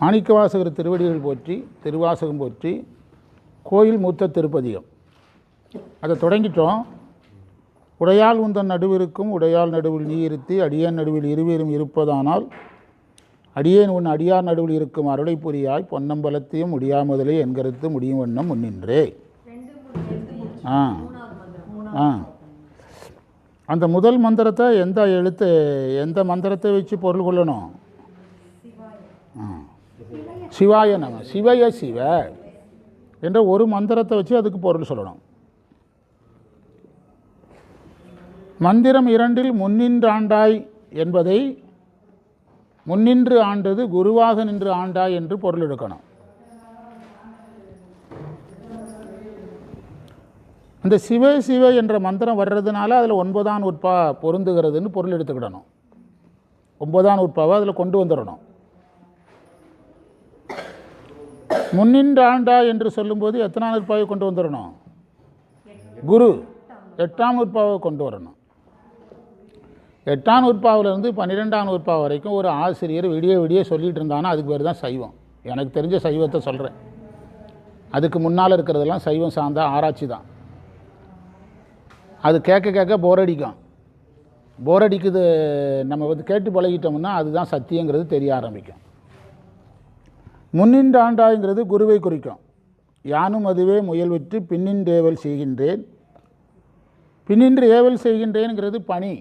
மாணிக்கவாசகர் திருவடிகள் போற்றி திருவாசகம் போற்றி கோயில் மூத்த திருப்பதிகம். அதை தொடங்கிட்டோம். உடையால் உந்தன் நடுவிற்கும் உடையால் நடுவில் நீ இருத்தி அடியேன் நடுவில் இருவரும் இருப்பதானால் அடியேன் உன் அடியார் நடுவில் இருக்கும் அருளை புரியாய் பொன்னம்பலத்தையும் முடியாமதலே என்கருத்து முடியும் வண்ணம் முன்னின்றே. ஆ. ஆ. அந்த முதல் மந்திரத்தை எந்த எழுத்து எந்த மந்திரத்தை வச்சு பொருள் கொள்ளணும்? ஆ. சிவாய நம சிவய சிவ என்ற ஒரு மந்திரத்தை வச்சு அதுக்கு பொருள் சொல்லணும். மந்திரம் இரண்டில் முன்னின்றாண்டாய் என்பதை முன்னின்று ஆண்டது குருவாக நின்று ஆண்டாய் என்று பொருள் எடுக்கணும். அந்த சிவ சிவ என்ற மந்திரம் வர்றதுனால அதில் ஒன்பதாம் உட்பா பொருந்துகிறதுன்னு பொருள் எடுத்துக்கிடணும். ஒன்பதாம் உற்பாவை அதில் கொண்டு வந்துடணும். முன்னின்று ஆண்டா என்று சொல்லும்போது எத்தனாம் உற்பாவை கொண்டு வந்துடணும் குரு. எட்டாம் நூற்பாவை கொண்டு வரணும். எட்டாம் உற்பாவிலிருந்து பன்னிரெண்டாம் உற்பா வரைக்கும் ஒரு ஆசிரியர் விடிய விடிய சொல்லிகிட்டு இருந்தானா அதுக்கு பேர் தான் சைவம். எனக்கு தெரிஞ்ச சைவத்தை சொல்கிறேன் அதுக்கு முன்னால் இருக்கிறதெல்லாம் சைவம் சார்ந்த ஆராய்ச்சி தான். அது கேட்க கேட்க போர் அடிக்கும். போர் அடிக்குது நம்ம வந்து கேட்டு பழகிட்டோம்னா அதுதான் சத்தியங்கிறது தெரிய ஆரம்பிக்கும். முன்னின்று ஆண்டாய்ங்கிறது குருவை குறிக்கும். யானும் அதுவே முயல்விற்று பின்னின்றேவல் பின்னின்று ஏவல் செய்கின்றேன். பின்னின்று ஏவல் செய்கின்றேனுங்கிறது பணி.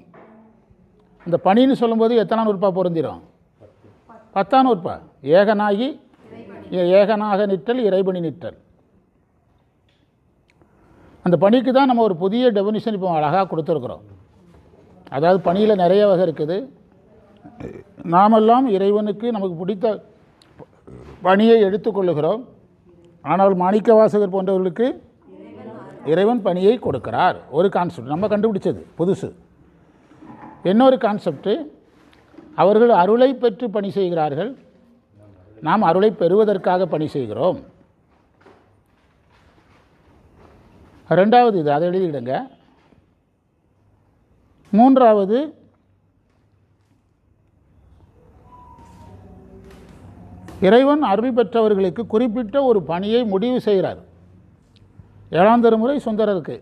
அந்த பணின்னு சொல்லும்போது எத்தனாம் உறுப்பா பொருந்திடும் பத்தாம் உறுப்பா ஏகனாகி ஏகனாக நிற்றல் இறைபணி நிற்றல். அந்த பணிக்கு தான் நம்ம ஒரு புதிய டெஃபினிஷன் இப்போ அழகாக கொடுத்துருக்குறோம். அதாவது பணியில் நிறைய வகை இருக்குது. நாமெல்லாம் இறைவனுக்கு நமக்கு பிடித்த பணியை எடுத்துக்கொள்ளுகிறோம் ஆனால் மாணிக்க வாசகர் போன்றவர்களுக்கு இறைவன் பணியை கொடுக்கிறார். ஒரு கான்செப்ட் நம்ம கண்டுபிடிச்சது புதுசு. இன்னொரு கான்செப்ட்டு அவர்கள் அருளை பெற்று பணி செய்கிறார்கள். நாம் அருளை பெறுவதற்காக பணி செய்கிறோம். ரெண்டாவது இது அதை எழுதிடுங்க. மூன்றாவது இறைவன் அருள் பெற்றவர்களுக்கு குறிப்பிட்ட ஒரு பணியை முடிவு செய்கிறார். ஏழாம் திருமுறை சுந்தரருக்கு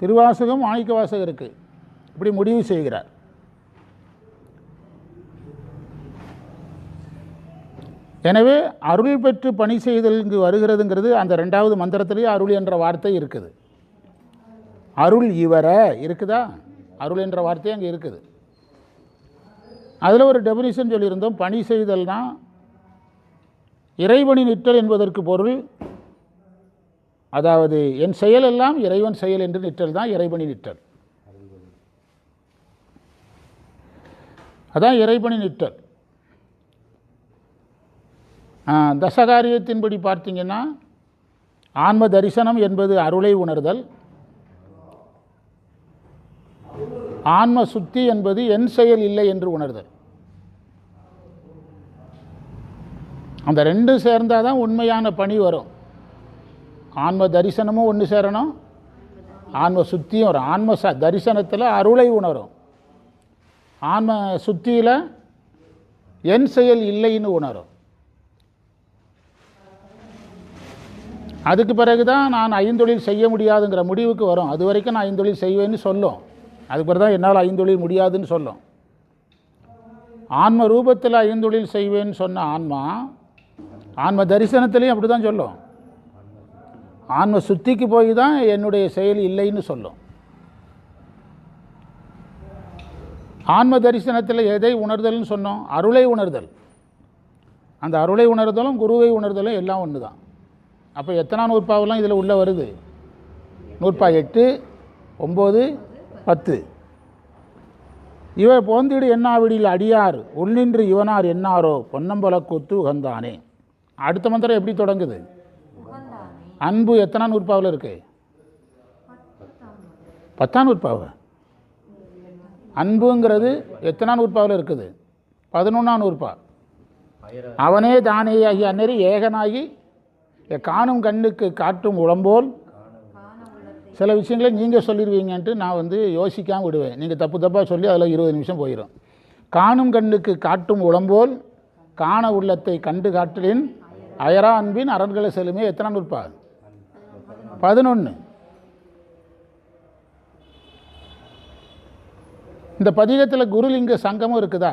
திருவாசகம் ஆணிக்க வாசகருக்கு இப்படி முடிவு செய்கிறார். எனவே அருள் பெற்று பணி செய்தல் இங்கு வருகிறதுங்கிறது அந்த ரெண்டாவது மந்திரத்திலேயே அருள் என்ற வார்த்தை இருக்குது. அருள் இவர இருக்குதா? அருள் என்ற வார்த்தை அங்கே இருக்குது. அதில் ஒரு டெபினிஷன் சொல்லியிருந்தோம். பணி செய்தல்னால் இறைவனின் நிற்றல் என்பதற்கு பொருள் அதாவது என் செயல் எல்லாம் இறைவன் செயல் என்று நிற்றல் தான் இறைவனின் நிற்றல். அதான் இறைபணி நிற்றல். தசகாரியத்தின்படி பார்த்தீங்கன்னா ஆன்ம தரிசனம் என்பது அருளை உணர்தல். ஆன்ம சுத்தி என்பது என் செயல் இல்லை என்று உணர்தல். அந்த ரெண்டும் சேர்ந்தால் தான் உண்மையான பணி வரும். ஆன்ம தரிசனமும் ஒன்று சேரணும். ஆன்ம சுத்தியும் வரும். ஆன்ம ச தரிசனத்தில் அருளை உணரும். ஆன்ம சுத்தியில் என் செயல் இல்லைன்னு உணரும். அதுக்கு பிறகு தான் நான் ஐந்தொழில் செய்ய முடியாதுங்கிற முடிவுக்கு வரும். அது வரைக்கும் நான் ஐந்தொழில் செய்வேன்னு சொல்லும். அதுக்கு பிறகு தான் என்னால் ஐந்தொழில் முடியாதுன்னு சொல்லும். ஆன்ம ரூபத்தில் ஐந்தொழில் செய்வேன்னு சொன்ன ஆன்மா ஆன்ம தரிசனத்திலையும் அப்படி தான் சொல்லும். ஆன்ம சுத்திக்கு போய் தான் என்னுடைய செயல் இல்லைன்னு சொல்லும். ஆன்ம தரிசனத்தில் எதை உணர்தல்னு சொன்னோம்? அருளை உணர்தல். அந்த அருளை உணர்தலும் குருவை உணர்தலும் எல்லாம் ஒன்று தான் அப்போ எத்தனா நூற்பாவெல்லாம் இதில் உள்ளே வருது? நூற்பா எட்டு ஒம்பது பத்து. இவர் போந்திடு என்னாவிடில் அடியார் உள்நின்று இவனார் என்னாரோ? பொன்னம்பல கூத்து உகந்தானே. அடுத்த மந்திரம் எப்படி தொடங்குது? அன்பு எத்தனா நூற்பாவில் இருக்கு? பத்தாம் நூற்பாவு. அன்புங்கிறது எத்தனா நூற்பாவில் இருக்குது? பதினொன்றாம் நூற்பா. அவனே தானே ஆகி அந்நெறி ஏகனாகி காணும் கண்ணுக்கு காட்டும் உடம்போல் சில விஷயங்களை நீங்கள் சொல்லிடுவீங்கன்ட்டு நான் வந்து யோசிக்காமல் விடுவேன். நீங்கள் தப்பு தப்பாக சொல்லி அதில் இருபது நிமிஷம் போயிடும் காணும் கண்ணுக்கு காட்டும் உடம்போல் காண உள்ளத்தை கண்டு காட்டலின் அயரா அன்பின் அரண்களை செல்லுமே எத்தனை நூற்பா பதினொன்று இந்த பதிகத்தில் குருலிங்க சங்கமும் இருக்குதா?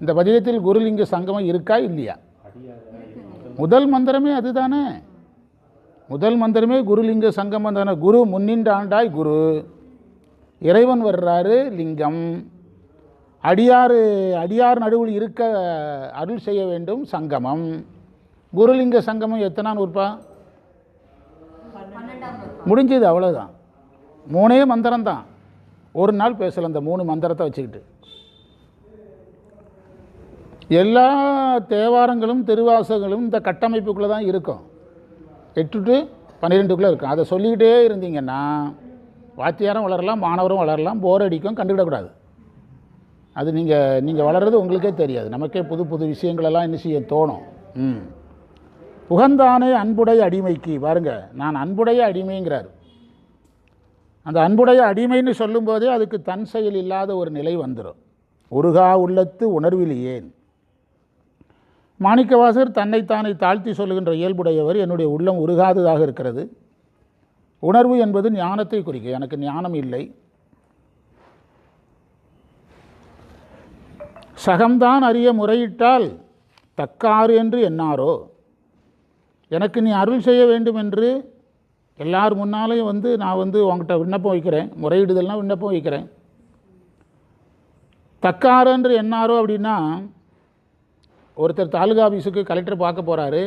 இந்த பதிகத்தில் குருலிங்க சங்கமம் இருக்கா இல்லையா? முதல் மந்திரமே அதுதானே. முதல் மந்திரமே குருலிங்க சங்கமம் தானே. குரு முன்னின்றாண்டாய் குரு. இறைவன் வர்றாரு லிங்கம். அடியார் அடியார் நடுவில் இருக்க அருள் செய்ய வேண்டும் சங்கமம். குருலிங்க சங்கமம் எத்தனான்னு இருப்பா முடிஞ்சது அவ்வளோதான் மூணே மந்திரம் தான் ஒரு நாள் பேசலாம் இந்த மூணு மந்திரத்தை வச்சுக்கிட்டு. எல்லா தேவாரங்களும் திருவாசகங்களும் இந்த கட்டமைப்புக்குள்ளே தான் இருக்கும். எட்டு டு பன்னிரெண்டுக்குள்ளே இருக்கும். அதை சொல்லிக்கிட்டே இருந்தீங்கன்னா வாத்தியாரும் வளரலாம் மாணவரும் வளரலாம் போர் அடிக்கும் கண்டுக்கிடக்கூடாது அது நீங்கள் நீங்கள் வளர்றது உங்களுக்கே தெரியாது. நமக்கே புது புது விஷயங்களெல்லாம் என்ன செய்ய தோணும். ம். புகந்தானே அன்புடைய அடிமைக்கு பாருங்க நான் அன்புடைய அடிமைங்கிறார். அந்த அன்புடைய அடிமைன்னு சொல்லும்போதே அதுக்கு தன் செயல் இல்லாத ஒரு நிலை வந்துடும் உருகா உள்ளத்து உணர்வில் ஏன்? மாணிக்கவாசர் தன்னைத்தானே தாழ்த்தி சொல்லுகின்ற இயல்புடையவர் என்னுடைய உள்ளம் உருகாததாக இருக்கிறது. உணர்வு என்பது ஞானத்தை குறிக்கும். எனக்கு ஞானம் இல்லை. சகம்தான் அறிய முறையிட்டால் தக்காறு என்று என்னாரோ? எனக்கு நீ அருள் செய்ய வேண்டும் என்று எல்லார் முன்னாலையும் வந்து நான் வந்து உங்ககிட்ட விண்ணப்பம் வைக்கிறேன். முறையிடுதல்னால் விண்ணப்பம் வைக்கிறேன். தக்காறு என்று என்னாரோ அப்படின்னா ஒருத்தர் தாலுகா ஆஃபீஸுக்கு கலெக்டர் பார்க்க போகிறாரு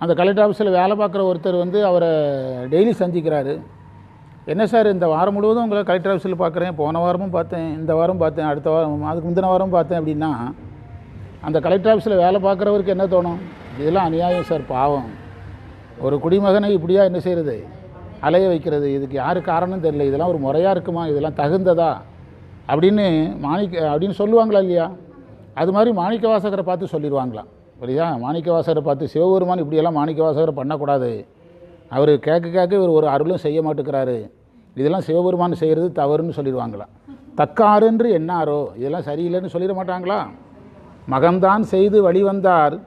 அந்த கலெக்டர் ஆஃபீஸில் வேலை பார்க்குற ஒருத்தர் வந்து அவரை டெய்லி சந்திக்கிறாரு. என்ன சார் இந்த வாரம் முழுவதும் உங்களை கலெக்டர் ஆஃபீஸில் பார்க்குறேன் போன வாரமும் பார்த்தேன் இந்த வாரம் பார்த்தேன் அடுத்த வாரம் அதுக்கு முந்தின வாரம் பார்த்தேன் அப்படின்னா அந்த கலெக்டர் ஆஃபீஸில் வேலை பார்க்குறவருக்கு என்ன தோணும்? இதெல்லாம் அநியாயம் சார் பாவம். ஒரு குடிமகனை இப்படியா என்ன செய்கிறது அலைய வைக்கிறது. இதுக்கு யார் காரணம் தெரியல. இதெல்லாம் ஒரு முறையாக இருக்குமா? இதெல்லாம் தகுந்ததா? அப்படின்னு மாணிக்க அப்படின்னு சொல்லுவாங்களா இல்லையா? அது மாதிரி மாணிக்க வாசகரை பார்த்து சொல்லிடுவாங்களாம் புரியுதா? மாணிக்க வாசகரை பார்த்து சிவபெருமான் இப்படியெல்லாம் மாணிக்க வாசகரை பண்ணக்கூடாது. அவர் கேட்க கேட்க இவர் ஒரு அருளும் செய்ய மாட்டேங்கிறாரு. இதெல்லாம் சிவபெருமான் செய்கிறது தவறுன்னு சொல்லிடுவாங்களா? தக்காருன்று என்னாரோ? இதெல்லாம் சரியில்லைன்னு சொல்லிட மாட்டாங்களா? மகம்தான் செய்து வழிவந்தார்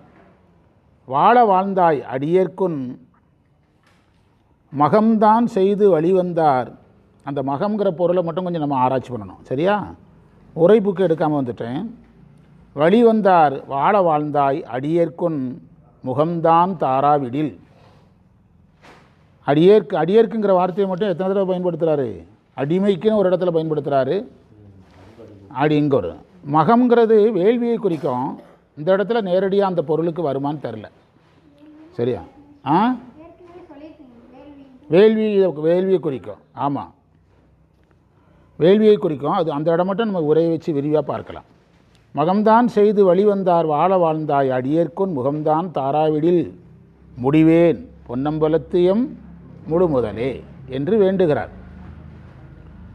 வாழ வாழ்ந்தாய் அடியேற்குன். மகம்தான் செய்து வழிவந்தார் அந்த மகம்ங்கிற பொருளை மட்டும் கொஞ்சம் நம்ம ஆராய்ச்சி பண்ணணும். சரியா? உரை புக்கு எடுக்காமல் வந்துட்டேன் வழிவந்தார் வாழ வாழ்ந்தாய் அடியேற்குன். முகம்தான் தாராவிடில். அடியேற்கு அடியேற்குங்கிற வார்த்தையை மட்டும் எத்தனை தடவை பயன்படுத்துகிறாரு அடிமைக்குன்னு ஒரு இடத்துல பயன்படுத்துகிறாரு அடி இங்கே ஒரு. மகம்ங்கிறது வேள்வியை குறிக்கும். இந்த இடத்துல நேரடியாக அந்த பொருளுக்கு வருமான்னு தெரில சரியா? ஆ? வேள்வி வேள்வியை குறிக்கும். ஆமாம் வேள்வியை குறிக்கும். அது அந்த இடம் மட்டும் நம்ம உரையை வச்சு விரிவாக பார்க்கலாம். மகம்தான் செய்து வழிவந்தார் வாழ வாழ்ந்தாய் அடியேற்குன் முகம்தான் தாராவிடில் முடிவேன். பொன்னம்பலத்தையும் முழு முதலே என்று வேண்டுகிறார்.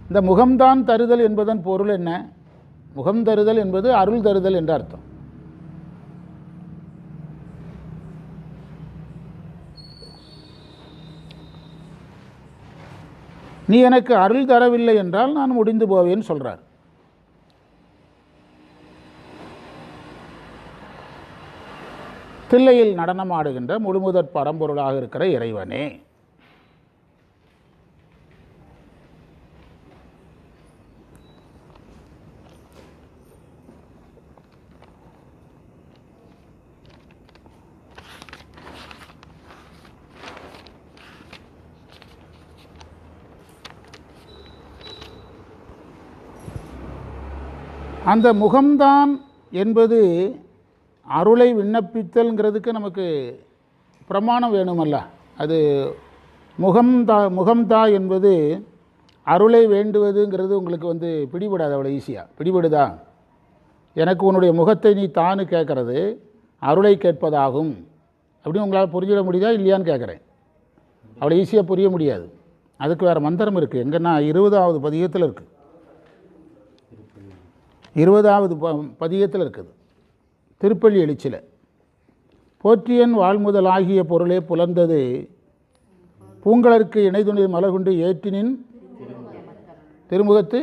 இந்த முகம்தான் தருதல் என்பதன் பொருள் என்ன? முகம் தருதல் என்பது அருள் தருதல் என்ற அர்த்தம். நீ எனக்கு அருள் தரவில்லை என்றால் நான் முடிந்து போவேன்னு சொல்கிறார் தில்லையில் நடனமாடுகின்ற முழுமுதற் பரம்பொருளாக இருக்கிற இறைவனே அந்த முகம்தான் என்பது அருளை விண்ணப்பித்தல்ங்கிறதுக்கு நமக்கு பிரமாணம் வேணுமல்ல. அது முகம்தா முகம்தா என்பது அருளை வேண்டுவதுங்கிறது உங்களுக்கு வந்து பிடிபடாது அவ்வளோ ஈஸியாக பிடிபடுதா? எனக்கு உன்னுடைய முகத்தை நீ தானு கேட்கறது அருளை கேட்பதாகும். அப்படின்னு உங்களால் புரிஞ்சிட முடியுதா இல்லையான்னு கேட்குறேன். அவ்வளோ ஈஸியாக புரிய முடியாது. அதுக்கு வேறு மந்திரம் இருக்குது எங்கன்னா இருபதாவது பதிகத்தில் இருக்குது இருபதாவது ப பதிகத்தில் இருக்குது. திருப்பள்ளி எழுச்சியில் போற்றியன் வாழ்முதல் ஆகிய பொருளே புலர்ந்தது பூங்கலருக்கு இணைதுணிர் மலர்கொண்டு ஏற்றினின் திருமுகத்து.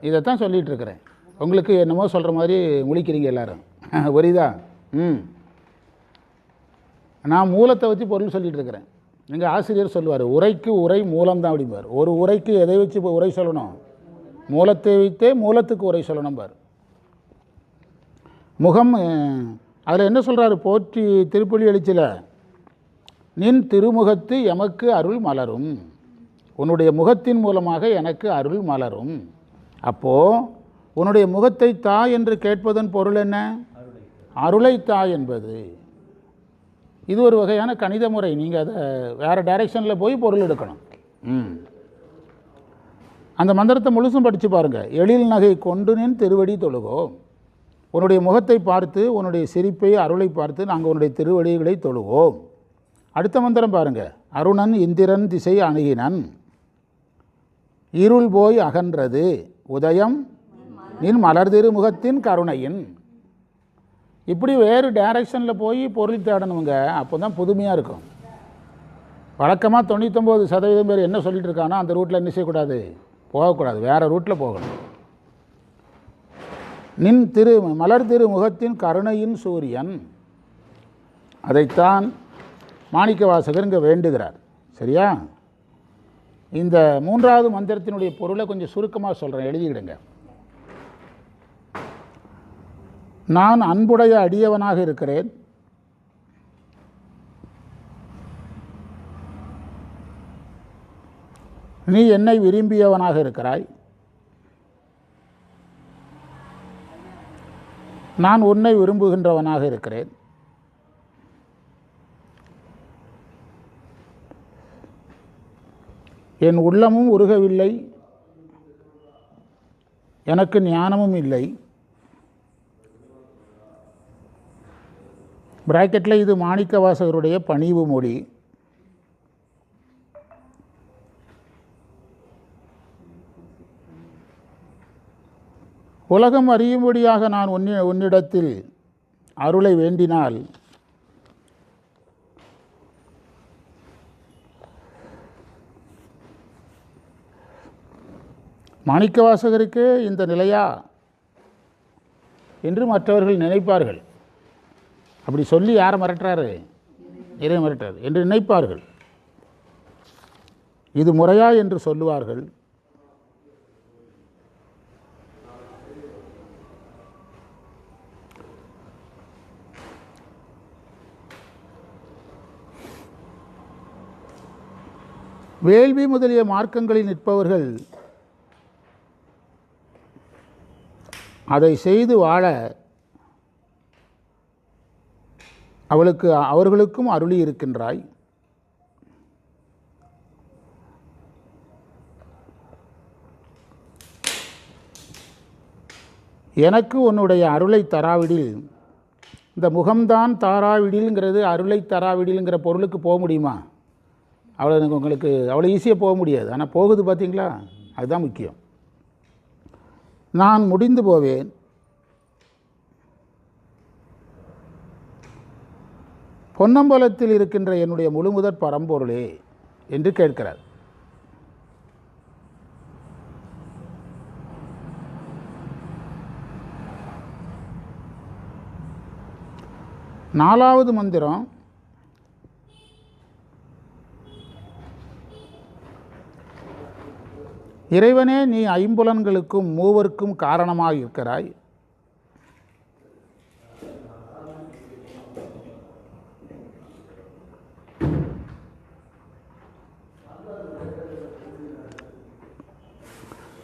இதைத்தான் சொல்லிகிட்டு இருக்கிறேன் உங்களுக்கு என்னமோ சொல்கிற மாதிரி முழிக்கிறீங்க எல்லாரும். ஒரிதா? ம். நான் மூலத்தை வச்சு பொருள் சொல்லிகிட்டு இருக்கிறேன் எங்கள் ஆசிரியர் சொல்லுவார் உரைக்கு உரை மூலம்தான் அப்படிம்பார். ஒரு உரைக்கு எதை வச்சு இப்போ உரை சொல்லணும்? மூலத்தை வைத்தே மூலத்துக்கு உரை சொல்லணும் பார். முகம் அதில் என்ன சொல்கிறாரு போற்றி திருப்பலி எழுச்சியில் நின் திருமுகத்து எமக்கு அருள் மலரும். உன்னுடைய முகத்தின் மூலமாக எனக்கு அருள் மலரும். அப்போது உன்னுடைய முகத்தை தா என்று கேட்பதன் பொருள் என்ன? அருளை தா என்பது. இது ஒரு வகையான கணித முறை. நீங்கள் அதை வேறு டைரெக்ஷனில் போய் பொருள் எடுக்கணும். ம். அந்த மந்திரத்தை முழுசும் படித்து பாருங்கள் எழில் நகை கொண்டு நின் திருவடி தொழுகோ. உன்னுடைய முகத்தை பார்த்து உன்னுடைய சிரிப்பை அருளை பார்த்து நாங்கள் உன்னுடைய திருவடிகளை தொழுவோம். அடுத்த மந்திரம் பாருங்கள் அருணன் இந்திரன் திசை அணுகினன். இருள் போய் அகன்றது. உதயம் நின் மலர் முகத்தின் கருணையின். இப்படி வேறு டைரக்ஷனில் போய் பொருள் தேடணுங்க. அப்போ தான் புதுமையாக இருக்கும். வழக்கமாக தொண்ணூத்தொம்பது சதவீதம் பேர் என்ன சொல்லிட்டு இருக்கானோ அந்த ரூட்டில் என்ன செய்யக்கூடாது? போகக்கூடாது. வேறு ரூட்டில் போகணும். நின் திரு மலர் திரு முகத்தின் கருணையின் சூரியன். அதைத்தான் மாணிக்க வாசகர் இங்கே வேண்டுகிறார். சரியா? இந்த மூன்றாவது மந்திரத்தினுடைய பொருளை கொஞ்சம் சுருக்கமாக சொல்கிறேன் எழுதிக்கிடுங்க. நான் அன்புடைய அடியவனாக இருக்கிறேன். நீ என்னை விரும்பியவனாக இருக்கிறாய். நான் உன்னை விரும்புகின்றவனாக இருக்கிறேன். என் உள்ளமும் உருகவில்லை. எனக்கு ஞானமும் இல்லை. பிராக்கெட்டில் இது மாணிக்க வாசகருடைய பணிவு மொழி. உலகம் அறியும்படியாக நான் உன்னி உன்னிடத்தில் அருளை வேண்டினால் மாணிக்கவாசகருக்கு இந்த நிலையா? என்று மற்றவர்கள் நினைப்பார்கள். அப்படி சொல்லி யாரை மிரட்டுறாரு? இறை மிரட்டுறாரு. என்று நினைப்பார்கள். இது முறையா என்று சொல்லுவார்கள். வேள்வி முதலிய மார்க்கங்களில் நிற்பவர்கள் அதை செய்து வாழ அவளுக்கு அவர்களுக்கும் அருளி இருக்கின்றாய். எனக்கு உன்னுடைய அருளை தராவிடில் இந்த முகம்தான் தாராவிடில்ங்கிறது அருளை தராவிடில்ங்கிற பொருளுக்கு போக முடியுமா? அவ்வளோ எனக்கு உங்களுக்கு அவ்வளோ ஈஸியாக போக முடியாது. ஆனால் போகுது பார்த்தீங்களா அதுதான் முக்கியம். நான் முடிந்து போவேன். பொன்னம்பலத்தில் இருக்கின்ற என்னுடைய முழுமுதற் பரம்பொருளே என்று கேட்கிறார். நாலாவது மந்திரம் இறைவனே நீ ஐம்புலன்களுக்கும் மூவருக்கும் காரணமாக இருக்கிறாய்.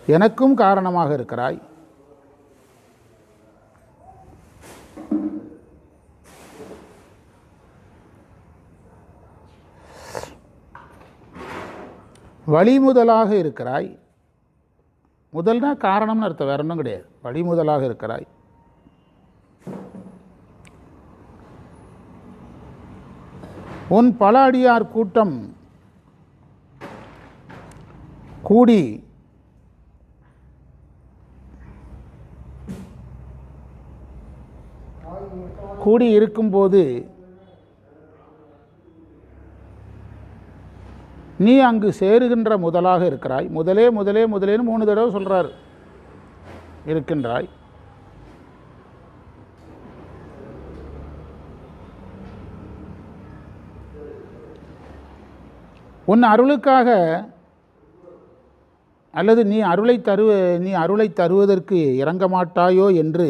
எனக்கும் காரணமாக இருக்கிறாய். வழிமுதலாக இருக்கிறாய். முதல்னா காரணம்னு அர்த்தம் வேற ஒன்றும் கிடையாது. வழிமுதலாக இருக்கிறாய். உன் பல அடியார் கூட்டம் கூடி கூடி இருக்கும்போது நீ அங்கு சேருகின்ற முதலாக இருக்கிறாய். முதலே முதலே முதலேன்னு மூணு தடவை சொல்கிறார் இருக்கின்றாய். உன் அருளுக்காக அல்லது நீ அருளை தருவ நீ அருளை தருவதற்கு இறங்க மாட்டாயோ என்று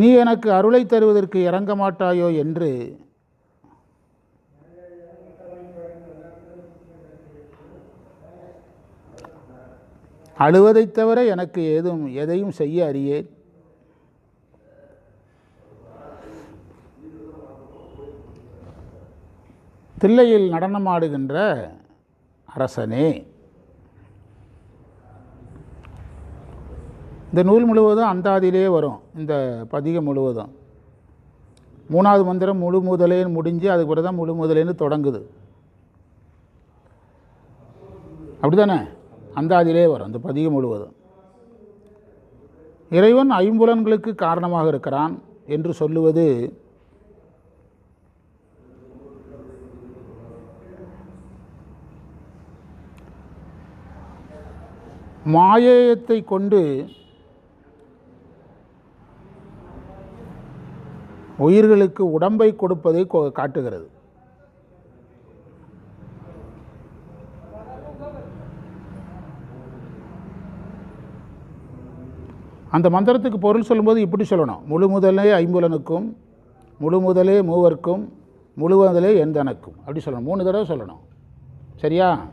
நீ எனக்கு அருளை தருவதற்கு இறங்க மாட்டாயோ என்று அழுவதைத் தவிர எனக்கு ஏதும் எதையும் செய்ய அறியேன். தில்லையில் நடனமாடுகின்ற அரசனே இந்த நூல் முழுவதும் அந்தாதிலே வரும் இந்த பதிகம் முழுவதும். மூணாவது மந்திரம் முழு முதலேன்னு முடிஞ்சு அதுக்கு பிறகு தான் முழு முதலேன்னு தொடங்குது. அப்படிதானே அந்தாதிலே வரும். அந்த பதிகம் முழுவதும். இறைவன் ஐம்புலன்களுக்கு காரணமாக இருக்கிறான் என்று சொல்லுவது மாயேயத்தை கொண்டு உயிர்களுக்கு உடம்பை கொடுப்பதை காட்டுகிறது. அந்த மந்திரத்துக்கு பொருள் சொல்லும்போது இப்படி சொல்லணும். முழு முதலே ஐம்புலனுக்கும் முழு முதலே மூவர்க்கும் முழு முதலே எந்தனக்கும். அப்படி சொல்லணும். மூணு தடவை சொல்லணும். சரியா?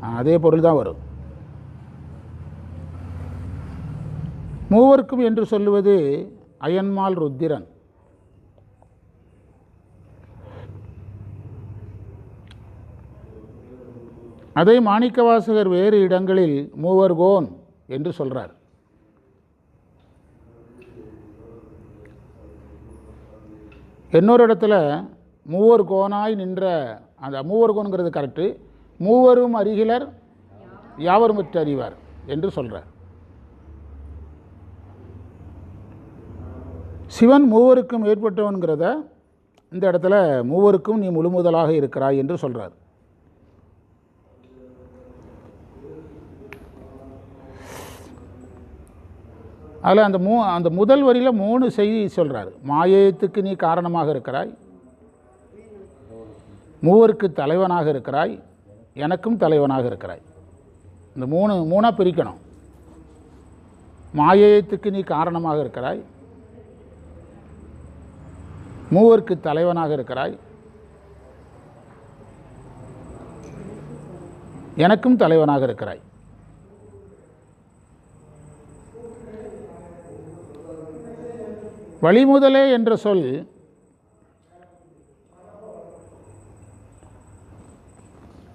அதே பொருள் தான் வரும். மூவர்க்கும் என்று சொல்லுவது அயன்மால் ருத்திரன். அதை மாணிக்கவாசகர் வேறு இடங்களில் மூவர்கோன் என்று சொல்கிறார் இன்னொரு இடத்துல மூவர் கோனாய் நின்ற அந்த மூவர் கோனுங்கிறது கரெக்டு மூவரும் அருகிலர் யாவரும் பெற்று அறிவார் என்று சொல்கிறார் சிவன் மூவருக்கும் ஏற்பட்டவன்கிறத இந்த இடத்துல மூவருக்கும் நீ முழுமுதலாக இருக்கிறாய் என்று சொல்கிறார் அதில் அந்த மூ அந்த முதல் வரியில் மூணு செய்தி சொல்கிறார் மாயேயத்துக்கு நீ காரணமாக இருக்கிறாய். மூவருக்கு தலைவனாக இருக்கிறாய். எனக்கும் தலைவனாக இருக்கிறாய். இந்த மூணு மூணாக பிரிக்கணும். மாயேயத்துக்கு நீ காரணமாக இருக்கிறாய். மூவருக்கு தலைவனாக இருக்கிறாய். எனக்கும் தலைவனாக இருக்கிறாய். வழிமுதலே என்ற சொல்.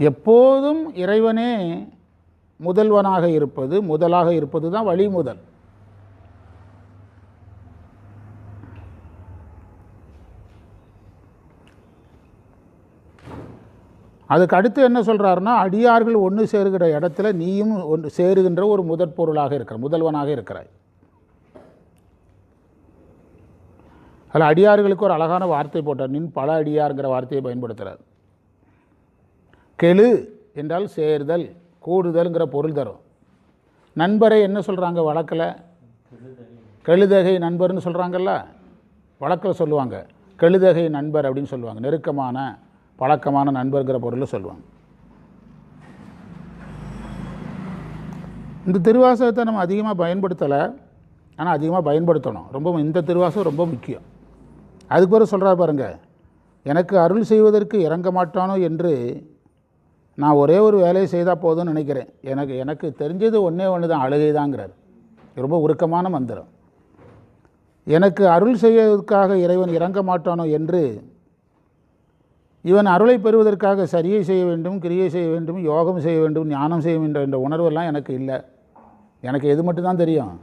எப்போதும் இறைவனே முதல்வனாக இருப்பது முதலாக இருப்பது தான் வழிமுதல். அதுக்கு அடுத்து என்ன சொல்கிறாருன்னா அடியார்கள் ஒன்று சேருகிற இடத்துல நீயும் ஒன்று சேருகின்ற ஒரு முதற் பொருளாக இருக்கிற முதல்வனாக இருக்கிறாய். அதில் அடியார்களுக்கு ஒரு அழகான வார்த்தை போட்டார். நின் பல அடியார்ங்கிற வார்த்தையை பயன்படுத்துகிறார் கெழு என்றால் சேர்தல் கூடுதல்ங்கிற பொருள் தரும். நண்பரை என்ன சொல்கிறாங்க வழக்கில்? கெழுதகை நண்பர்னு சொல்கிறாங்கல்ல வழக்கில் சொல்லுவாங்க. கெழுதகை நண்பர் அப்படின்னு சொல்லுவாங்க. நெருக்கமான பழக்கமான நண்பர்கிற பொருள் சொல்லுவாங்க. இந்த திருவாசகத்தை நம்ம அதிகமாக பயன்படுத்தலை. ஆனால் அதிகமாக பயன்படுத்தணும். ரொம்ப இந்த திருவாசகம் ரொம்ப முக்கியம். அதுக்கு பிறகு சொல்கிறா பாருங்க எனக்கு அருள் செய்வதற்கு இறங்க மாட்டானோ என்று நான் ஒரே ஒரு வேலையை செய்தால் போதும்னு நினைக்கிறேன். எனக்கு எனக்கு தெரிஞ்சது ஒன்றே ஒன்று தான் அழுகை தாங்கிறார் ரொம்ப உருக்கமான மந்திரம். எனக்கு அருள் செய்வதற்காக இறைவன் இறங்க மாட்டானோ என்று இவன் அருளை பெறுவதற்காக சரியை செய்ய வேண்டும் கிரியை செய்ய வேண்டும் யோகம் செய்ய வேண்டும் ஞானம் செய்ய வேண்டும் என்ற உணர்வெல்லாம் எனக்கு இல்லை. எனக்கு எது மட்டும்தான் தெரியும்?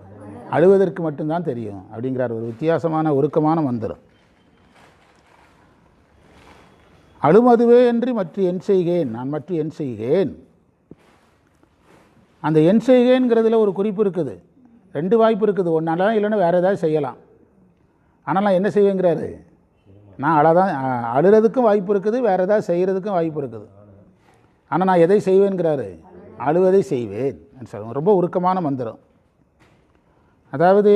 அழுவதற்கு மட்டும்தான் தெரியும் அப்படிங்கிறார். ஒரு வித்தியாசமான உருக்கமான மந்திரம். அழுமதுவே என்று மற்ற என் செய்கேன் நான் மற்ற என் செய்கேன். அந்த என் செய்கேங்கிறதுல ஒரு குறிப்பு இருக்குது. ரெண்டு வாய்ப்பு இருக்குது. ஒன்றால இல்லைன்னா வேறு ஏதாவது செய்யலாம். ஆனால் நான் என்ன செய்வேங்கிறாரு? நான் அழதான் அழுறதுக்கும் வாய்ப்பு இருக்குது வேறு ஏதாவது செய்கிறதுக்கும் வாய்ப்பு இருக்குது. ஆனால் நான் எதை செய்வேங்கிறாரு? அழுவதை செய்வேன். சொல்லுவோம் ரொம்ப உருக்கமான மந்திரம். அதாவது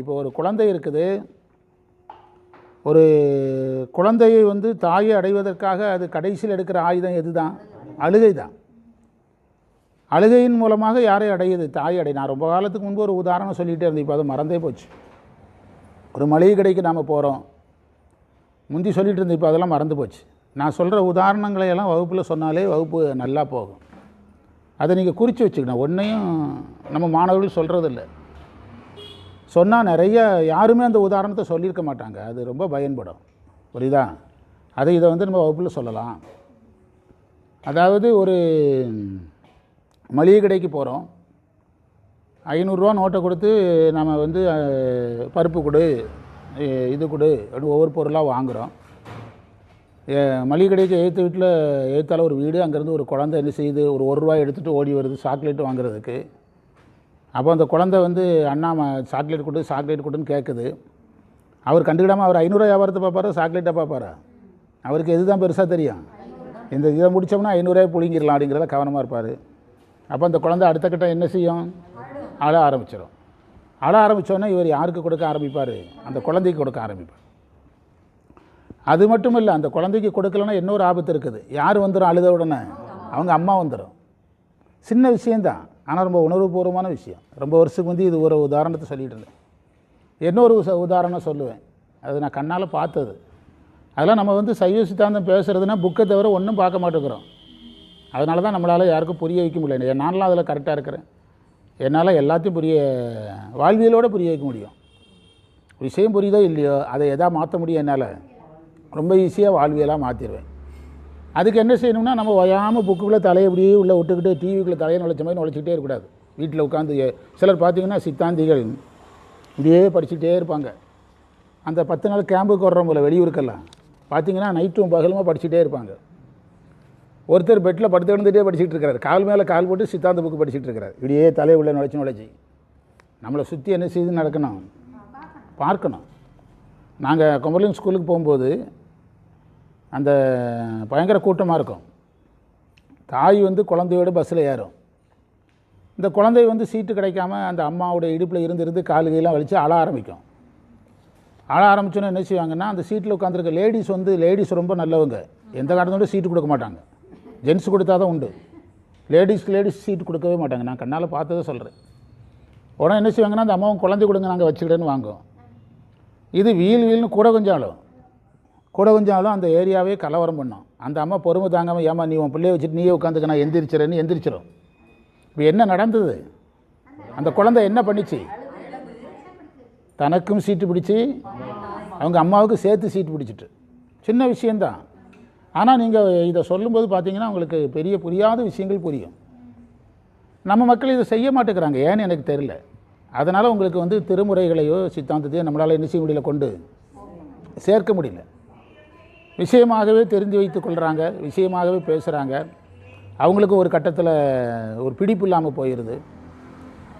இப்போ ஒரு குழந்தை இருக்குது. ஒரு குழந்தையை வந்து தாயை அடைவதற்காக அது கடைசியில் எடுக்கிற ஆயுதம் எது தான் அழுகை தான் அழுகையின் மூலமாக யாரை அடையுது? தாயை அடை நான் ரொம்ப காலத்துக்கு முன்பு ஒரு உதாரணம் சொல்லிகிட்டே இருந்தேன். இப்போ அது மறந்தே போச்சு. ஒரு மளிகை கடைக்கு நாம் போகிறோம் முந்தி சொல்லிட்டு இருந்தேன். இப்போ அதெல்லாம் மறந்து போச்சு. நான் சொல்கிற உதாரணங்களை எல்லாம் வகுப்பில் சொன்னாலே வகுப்பு நல்லா போகும். அதை நீங்கள் குறித்து வச்சுக்கணும். ஒன்றையும் நம்ம மாணவர்கள் சொல்கிறதில்ல சொன்னால் நிறைய யாருமே அந்த உதாரணத்தை சொல்லியிருக்க மாட்டாங்க. அது ரொம்ப பயன்படும். புரியுதா? அதை இதை வந்து நம்ம வகுப்பில் சொல்லலாம். அதாவது ஒரு மளிகை கடைக்கு போகிறோம் ஐநூறுரூவா நோட்டை கொடுத்து நம்ம வந்து பருப்பு கொடு இது கொடு அப்படின்னு ஒவ்வொரு பொருளாக வாங்குகிறோம் ஏ- மளிகை கடைக்கு எழுத்து வீட்டில் எழுத்தால ஒரு வீடு அங்கேருந்து ஒரு குழந்தை என்ன செய்யுது? ஒரு ஒரு ரூபாய் எடுத்துகிட்டு ஓடி வருது சாக்லேட் வாங்குறதுக்கு. அப்போ அந்த குழந்தை வந்து அண்ணா ம- சாக்லேட் கொடு சாக்லேட் கொடுன்னு கேட்குது அவர் கண்டுக்கிடாமல் அவர் ஐநூறுரூவா வியாபாரத்தை பார்ப்பாரா? சாக்லேட்டை பார்ப்பாரா? அவருக்கு எது தான் பெருசாக தெரியும்? இந்த இதை முடித்தோம்னா ஐநூறுரூவா புளிங்கிடலாம் அப்படிங்கிறத கவனமாக இருப்பார். அப்போ அந்த குழந்தை அடுத்த கட்டம் என்ன செய்யும்? அழ ஆரம்பிச்சிடும் அழ ஆரம்பித்தோன்னே இவர் யாருக்கு கொடுக்க ஆரம்பிப்பார்? அந்த குழந்தைக்கு கொடுக்க ஆரம்பிப்பார். அது மட்டும் இல்லை அந்த குழந்தைக்கு கொடுக்கலன்னா இன்னொரு ஆபத்து இருக்குது. யார் வந்துடும் அழுத உடனே? அவங்க அம்மா வந்துடும் சின்ன விஷயந்தான் ஆனால் ரொம்ப உணர்வுபூர்வமான விஷயம். ரொம்ப வருஷத்துக்கு வந்து இது ஒரு உதாரணத்தை சொல்லிட்டு இருந்தேன். இன்னொரு உதாரணம் சொல்லுவேன். அது நான் கண்ணால் பார்த்தது. அதெல்லாம் நம்ம வந்து சைவ சித்தாந்தம் பேசுகிறதுனா புக்கை தவிர ஒன்றும் பார்க்க மாட்டேங்கிறோம். அதனால தான் நம்மளால் யாருக்கும் புரிய வைக்க முடியல. நான்லாம் அதில் கரெக்டாக இருக்கிறேன். என்னால் எல்லாத்தையும் புரிய வாழ்வியலோட புரிய வைக்க முடியும். விஷயம் புரியுதோ இல்லையோ அதை எதா மாற்ற முடியும் என்னால் ரொம்ப ஈஸியாக வாழ்வியலாக மாற்றிடுவேன் அதுக்கு என்ன செய்யணும்னா நம்ம ஓயாமல் புக்குக்குள்ளே தலையை இப்படியே உள்ளே விட்டுக்கிட்டு டிவிக்குள்ளே தலையை நுழைச்ச மாதிரி நுழைச்சிக்கிட்டே இருக்கக்கூடாது. வீட்டில் உட்காந்து சிலர் பார்த்தீங்கன்னா சித்தாந்திகள் இப்படியே படிச்சுக்கிட்டே இருப்பாங்க. அந்த பத்து நாள் கேம்புக்கு வர்றோம் போல வெளியூருக்கெல்லாம் பார்த்தீங்கன்னா நைட்டும் பகலுமா படிச்சுட்டே இருப்பாங்க. ஒருத்தர் பெட்டில் படுத்து எழுந்துகிட்டே படிச்சுட்டு இருக்காரு. கால் மேலே கால் போட்டு சித்தாந்த புக்கு படிச்சுட்டு இருக்காரு. இப்படியே தலையை உள்ள நுழைச்சி நுழைச்சி. நம்மளை சுற்றி என்ன செய்து நடக்கணும்? பார்க்கணும். நாங்கள் குமரலின் ஸ்கூலுக்கு போகும்போது அந்த பயங்கர கூட்டமாக இருக்கும். தாய் வந்து குழந்தையோட பஸ்ஸில் ஏறும். இந்த குழந்தை வந்து சீட்டு கிடைக்காம அந்த அம்மாவோட இடுப்பில் இருந்து இருந்து கால் கையெல்லாம் வலித்து அழ ஆரம்பிக்கும். அழ ஆரம்பிச்சோன்னே என்ன செய்வாங்கன்னா அந்த சீட்டில் உட்காந்துருக்க லேடிஸ் வந்து லேடிஸ் ரொம்ப நல்லவங்க. எந்த காரணத்தோட சீட்டு கொடுக்க மாட்டாங்க. ஜென்ஸ் கொடுத்தா தான் உண்டு. லேடிஸ்க்கு லேடிஸ் சீட்டு கொடுக்கவே மாட்டாங்க. நான் கண்ணால் பார்த்ததை சொல்கிறேன் உடனே என்ன செய்வாங்கன்னா அந்த அம்மாவும் குழந்தை கொடுங்க நாங்கள் வச்சுக்கிட்டேன்னு வாங்குவோம் இது வீல் வீல்னு கூட கொஞ்சம் ஆளும். கூட கொஞ்சாலும் அந்த ஏரியாவே கலவரம் பண்ணும். அந்த அம்மா பொறுமை தாங்காமல் ஏமா நீ உன் பிள்ளைய வச்சுட்டு நீயே உட்காந்துக்க நான் எந்திரிச்சிறேன்னு எந்திரிச்சிடும் இப்போ என்ன நடந்தது? அந்த குழந்தை என்ன பண்ணிச்சு? தனக்கும் சீட்டு பிடிச்சி அவங்க அம்மாவுக்கு சேர்த்து சீட்டு பிடிச்சிட்டு. சின்ன விஷயந்தான் ஆனால் நீங்கள் இதை சொல்லும்போது பார்த்தீங்கன்னா உங்களுக்கு பெரிய புரியாத விஷயங்கள் புரியும். நம்ம மக்கள் இதை செய்ய மாட்டேங்கிறாங்க. ஏன்னு எனக்கு தெரியல. அதனால் உங்களுக்கு வந்து திருமுறைகளையோ சித்தாந்தத்தையோ நம்மளால் என்ன செய்ய முடியல கொண்டு சேர்க்க முடியல. விஷயமாகவே தெரிந்து வைத்து கொள்கிறாங்க விஷயமாகவே பேசுகிறாங்க அவங்களுக்கு ஒரு கட்டத்தில் ஒரு பிடிப்பு இல்லாமல் போயிடுது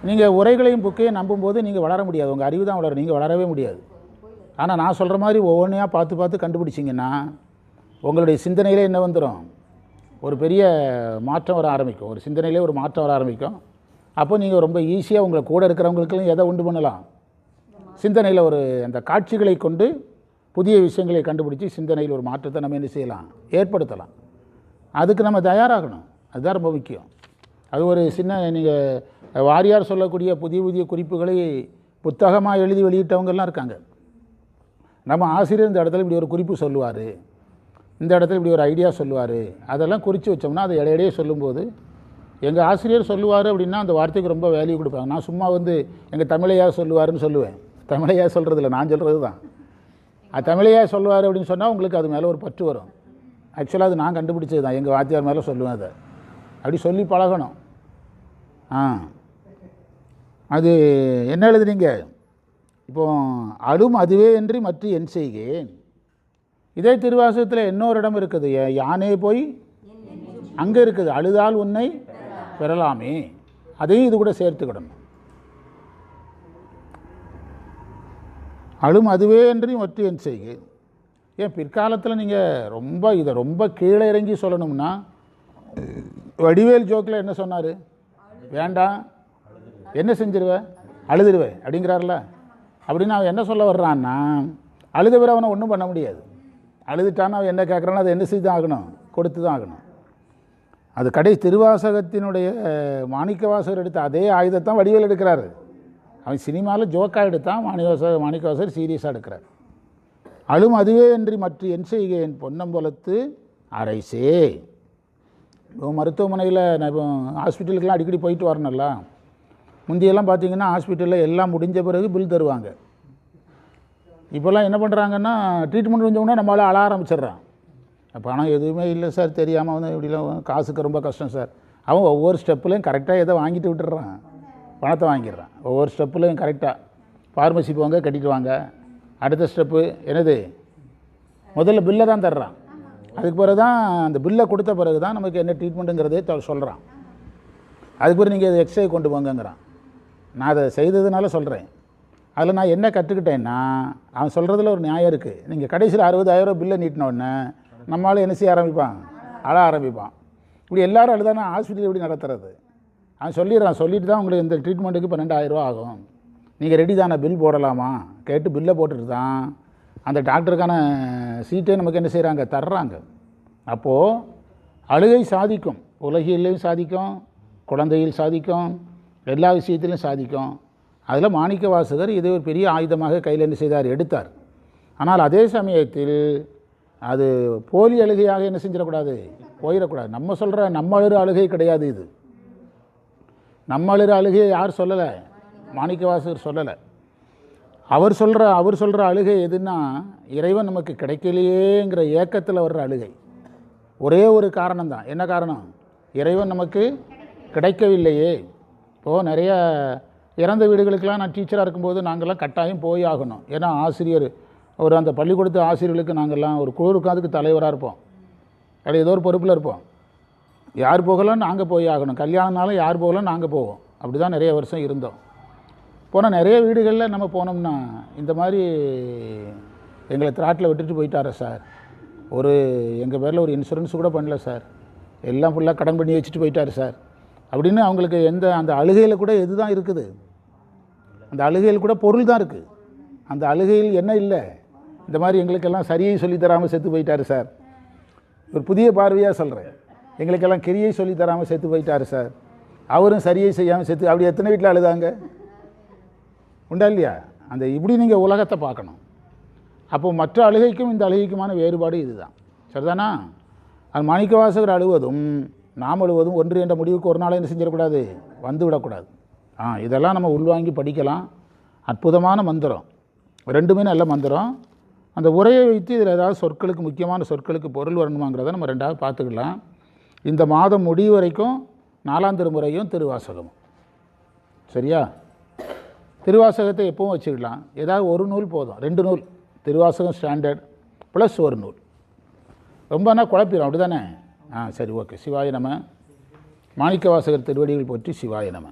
நீங்கள் உரைகளையும் புக்கையும் நம்பும்போது நீங்கள் வளர முடியாது. உங்கள் அறிவு தான் வளரும். நீங்கள் வளரவே முடியாது. ஆனால் நான் சொல்கிற மாதிரி ஒவ்வொன்றையாக பார்த்து பார்த்து கண்டுபிடிச்சிங்கன்னா உங்களுடைய சிந்தனையிலே என்ன வந்துடும் ஒரு பெரிய மாற்றம் வர ஆரம்பிக்கும். ஒரு சிந்தனையிலே ஒரு மாற்றம் வர ஆரம்பிக்கும். அப்போ நீங்கள் ரொம்ப ஈஸியாக உங்களை கூட இருக்கிறவங்களுக்கெல்லாம் எதை உண்டு பண்ணலாம்? சிந்தனையில் ஒரு அந்த காட்சிகளை கொண்டு புதிய விஷயங்களை கண்டுபிடிச்சி சிந்தனையில் ஒரு மாற்றத்தை நம்ம என்ன செய்யலாம்? ஏற்படுத்தலாம். அதுக்கு நம்ம தயாராகணும். அதுதான் ரொம்ப முக்கியம். அது ஒரு சின்ன நீங்கள் வாரியார் சொல்லக்கூடிய புதிய புதிய குறிப்புகளை புத்தகமாக எழுதி வெளியிட்டவங்கெல்லாம் இருக்காங்க. நம்ம ஆசிரியர் இந்த இடத்துல இப்படி ஒரு குறிப்பு சொல்லுவார். இந்த இடத்துல இப்படி ஒரு ஐடியா சொல்லுவார். அதெல்லாம் குறித்து வச்சோம்னா அதை இடையிடையே சொல்லும்போது எங்கள் ஆசிரியர் சொல்லுவார் அப்படின்னா அந்த வார்த்தைக்கு ரொம்ப வேல்யூ கொடுப்பாங்க. நான் சும்மா வந்து எங்கள் தமிழையா சொல்லுவாருன்னு சொல்லுவேன். தமிழையா சொல்கிறதில்ல நான் சொல்கிறது தான் அது தமிழையே சொல்லுவார் அப்படின்னு சொன்னால் உங்களுக்கு அது மேலே ஒரு பற்று வரும். ஆக்சுவலாக அது நான் கண்டுபிடிச்சது தான். எங்கள் வாத்தியார் மேலே சொல்லுவேன் அதை. அப்படி சொல்லி பழகணும். ஆ. அது என்ன எழுதுனீங்க? இப்போ அடும் அதுவே என்று மற்ற என் செய்கேன். இதே திருவாசகத்தில் இன்னொரு இடம் இருக்குது. யானே போய் அங்கே இருக்குது. அழுதால் உன்னை பெறலாமே. அதையும் இது கூட சேர்த்துக்கிடணும் அழும் அதுவே என்றையும் ஒற்றியன் என் செய்கேன் ஏன் பிற்காலத்தில் நீங்கள் ரொம்ப இதை ரொம்ப கீழே இறங்கி சொல்லணும்னா வடிவேல் ஜோக்கில் என்ன சொன்னார்? வேண்டாம் என்ன செஞ்சிருவேன் அழுதுருவேன் அப்படிங்கிறார்ல. அப்படின்னு அவன் என்ன சொல்ல வர்றான்னா அழுத விட அவனை ஒன்றும் பண்ண முடியாது. அழுதுட்டான்னு அவன் என்ன கேட்குறானோ அதை என்ன செய்து தான் ஆகணும்? கொடுத்து தான் ஆகணும். அது கடை திருவாசகத்தினுடைய மாணிக்க மாணிக்கவாசகர் எடுத்த அதே ஆயுதத்தான் வடிவேல் எடுக்கிறாரு. அவன் சினிமாவில் ஜோக்காக எடுத்தான் மாணிவாசர் மாணிக்கவாசர் சீரியஸாக எடுக்கிறார். அழும் அதுவே என்று மற்ற என் செய்கேன் பொன்னம்பலத்து அரைசே. இப்போ மருத்துவமனையில் நான் இப்போ ஹாஸ்பிட்டலுக்கெல்லாம் அடிக்கடி போயிட்டு வரணும்ல முந்தியெல்லாம் பார்த்தீங்கன்னா ஹாஸ்பிட்டலில் எல்லாம் முடிஞ்ச பிறகு பில் தருவாங்க. இப்போல்லாம் என்ன பண்ணுறாங்கன்னா ட்ரீட்மெண்ட் முடிஞ்சவொடனே நம்மளால் அழ ஆரம்பிச்சிடுறான். பணம் எதுவுமே இல்லை சார் தெரியாமல் வந்து இப்படிலாம் காசுக்கு ரொம்ப கஷ்டம் சார். அவன் ஒவ்வொரு ஸ்டெப்புலையும் கரெக்டாக எதை வாங்கிட்டு விட்டுறான் பணத்தை வாங்கிடுறான். ஒவ்வொரு ஸ்டெப்புலையும் கரெக்டாக ஃபார்மசி போங்க கட்டிட்டு வாங்க. அடுத்த ஸ்டெப்பு என்னது? முதல்ல பில்லை தான் தர்றான். அதுக்கு பிறகு தான் அந்த பில்லை கொடுத்த பிறகு தான் நமக்கு என்ன ட்ரீட்மெண்ட்டுங்கிறதே சொல்கிறான் அதுக்கு பிறகு நீங்கள் எக்ஸ்ரே கொண்டு போங்கங்கிறான். நான் அதை செய்ததுனால சொல்கிறேன் அதில் நான் என்ன கற்றுக்கிட்டேன்னா அவன் சொல்கிறதுல ஒரு நியாயம் இருக்குது நீங்கள் கடைசியில் அறுபதாயிரம் பில்லை நீட்டினோடனே நம்மளால் என்ன செய்ய ஆரம்பிப்பான்? அழ ஆரம்பிப்பான். இப்படி எல்லோரும் அழுதானா? ஹாஸ்பிட்டல் எப்படி நடத்துறது? நான் சொல்லிடுறான் சொல்லிட்டு தான் உங்களுக்கு இந்த ட்ரீட்மெண்ட்டுக்கு பன்னெண்டாயிரரூவா ஆகும். நீங்கள் ரெடி தானே பில் போடலாமா? கேட்டு பில்லை போட்டுட்டு தான். அந்த டாக்டருக்கான சீட்டே நமக்கு என்ன செய்கிறாங்க தர்றாங்க. அப்போது அழுகை சாதிக்கும். உலகிலையும் சாதிக்கும் குழந்தையில் சாதிக்கும் எல்லா விஷயத்திலும் சாதிக்கும். அதில் மாணிக்க வாசகர் இதை ஒரு பெரிய ஆயுதமாக கையில் என்ன செய்தார்? எடுத்தார். ஆனால் அதே சமயத்தில் அது போலி அழுகையாக என்ன செஞ்சிடக்கூடாது? போயிடக்கூடாது. நம்ம சொல்கிற நம்ம அழுகிற அழுகை கிடையாது இது. நம்ம அழுகிற அழுகையை யார் சொல்லலை? மாணிக்கவாசகர் சொல்லலை. அவர் சொல்கிற அவர் சொல்கிற அழுகை எதுன்னா இறைவன் நமக்கு கிடைக்கலையேங்கிற ஏக்கத்தில் வர்ற அழுகை. ஒரே ஒரு காரணம் தான் என்ன காரணம்? இறைவன் நமக்கு கிடைக்கவில்லையே. இப்போது நிறைய இறந்த வீடுகளுக்கெல்லாம் நான் டீச்சராக இருக்கும்போது நாங்கள்லாம் கட்டாயம் போய் ஆகணும். ஏன்னா ஆசிரியர் ஒரு அந்த பள்ளிக்கூடத்து ஆசிரியர்களுக்கு நாங்கள்லாம் ஒரு குழுவுக்கு அதுக்கு தலைவராக இருப்போம். அது ஏதோ ஒரு பொறுப்பில் இருப்போம். யார் போகலாம் நாங்கள் போய் ஆகணும். கல்யாணம்னாலும் யார் போகலாம் நாங்கள் போவோம். அப்படி தான் நிறைய வருஷம் இருந்தோம். போனால் நிறைய வீடுகளில் நம்ம போனோம்னா இந்த மாதிரி எங்களை திராட்டில் விட்டுட்டு போயிட்டாரா சார். ஒரு எங்கள் பேரில் ஒரு இன்சூரன்ஸ் கூட பண்ணல சார். எல்லாம் ஃபுல்லாக கடன் பண்ணி வச்சுட்டு போயிட்டாரு சார். அப்படின்னு அவங்களுக்கு எந்த அந்த அழுகையில் கூட எது தான் இருக்குது? அந்த அழுகையில் கூட பொருள் தான் இருக்குது அந்த அழுகையில் என்ன இல்லை? இந்த மாதிரி எங்களுக்கெல்லாம் சரியை சொல்லித் தராமல் செத்து போயிட்டாரு சார். ஒரு புதிய பார்வையாக சொல்கிறேன் எங்களுக்கெல்லாம் கிரியை சொல்லி தராமல் செத்து போயிட்டாரு சார். அவரும் சரியை செய்யாமல் செத்து அப்படி எத்தனை வீட்டில் அழுதாங்க? உண்டா இல்லையா? அந்த இப்படி நீங்கள் உலகத்தை பார்க்கணும். அப்போ மற்ற அழுகைக்கும் இந்த அழுகைக்குமான வேறுபாடு இதுதான். சரிதானா? அது மாணிக்கவாசகர் அழுவதும் நாம் அழுவதும் ஒன்று என்ற முடிவுக்கு ஒரு நாளை என்ன செஞ்சிடக்கூடாது? வந்து விடக்கூடாது. ஆ இதெல்லாம் நம்ம உள்வாங்கி படிக்கலாம். அற்புதமான மந்திரம். ரெண்டுமே நல்ல மந்திரம். அந்த உரையை வைத்து இதில் ஏதாவது சொற்களுக்கு முக்கியமான சொற்களுக்கு பொருள் வரணுமாங்கிறத நம்ம ரெண்டாவது பார்த்துக்கலாம். இந்த மாதம் முடிவு வரைக்கும் நாலாம் திருமுறையும் திருவாசகமும். சரியா? திருவாசகத்தை எப்பவும் வச்சுக்கலாம் ஏதாவது ஒரு நூல் போதும். ரெண்டு நூல். திருவாசகம் ஸ்டாண்டர்ட் ப்ளஸ் ஒரு நூல். ரொம்பனா குழப்பிடும் அப்படி தானே ஆ சரி ஓகே. சிவாய நம. மாணிக்க வாசகர் திருவடிகள் போற்றி சிவாய நம.